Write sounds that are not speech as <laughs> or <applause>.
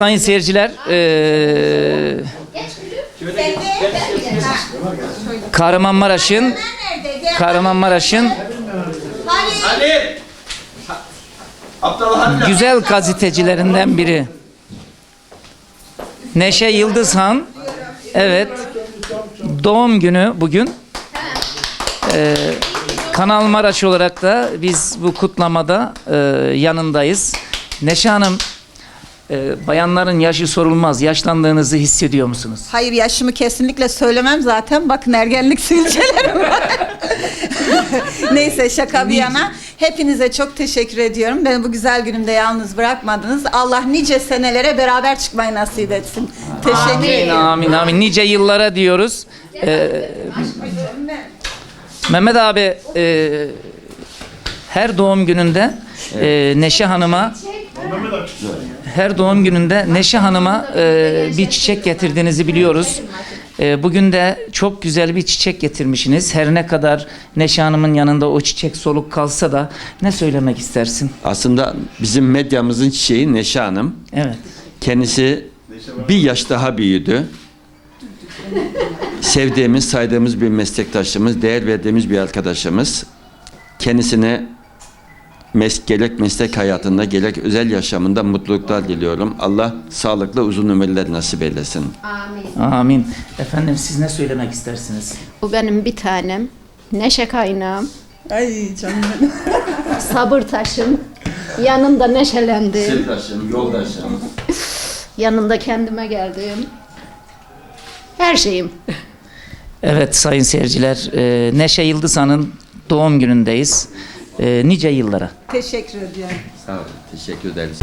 Sayın seyirciler, eee Kahramanmaraş'ın Kahramanmaraş'ın Ali! Abdullah abi. güzel gazetecilerinden biri. Neşe Yıldızhan. Evet. Doğum günü bugün. Ee, Kanal Maraş olarak da biz bu kutlamada e, yanındayız. Neşe Hanım, e, bayanların yaşı sorulmaz. Yaşlandığınızı hissediyor musunuz? Hayır yaşımı kesinlikle söylemem zaten. Bakın ergenlik sivilcelerim var. <laughs> Neyse şaka bir yana. Hepinize çok teşekkür ediyorum. Beni bu güzel günümde yalnız bırakmadınız. Allah nice senelere beraber çıkmayı nasip etsin. Teşekkür Amin, ederim. amin, amin. Nice yıllara diyoruz. Ee, Mehmet abi e, her doğum gününde e, Neşe Hanım'a her doğum gününde Neşe Hanım'a e, bir çiçek getirdiğinizi biliyoruz. E, bugün de çok güzel bir çiçek getirmişsiniz. Her ne kadar Neşe Hanım'ın yanında o çiçek soluk kalsa da ne söylemek istersin? Aslında bizim medyamızın çiçeği Neşe Hanım. Evet. Kendisi bir yaş daha büyüdü. Sevdiğimiz, saydığımız bir meslektaşımız, değer verdiğimiz bir arkadaşımız. Kendisine mes gerek meslek hayatında gerek özel yaşamında mutluluklar diliyorum. Allah sağlıklı uzun ömürler nasip eylesin. Amin. Efendim siz ne söylemek istersiniz? Bu benim bir tanem. Neşe kaynağım, Ay canım benim. <laughs> sabır taşım. Yanında neşelendim. Sırdaşım, yoldaşım. <laughs> Yanında kendime geldim. Her şeyim. Evet sayın seyirciler, e, Neşe Yıldızhan'ın doğum günündeyiz. E, nice yıllara. Teşekkür ediyorum. Sağ olun, teşekkür ederiz.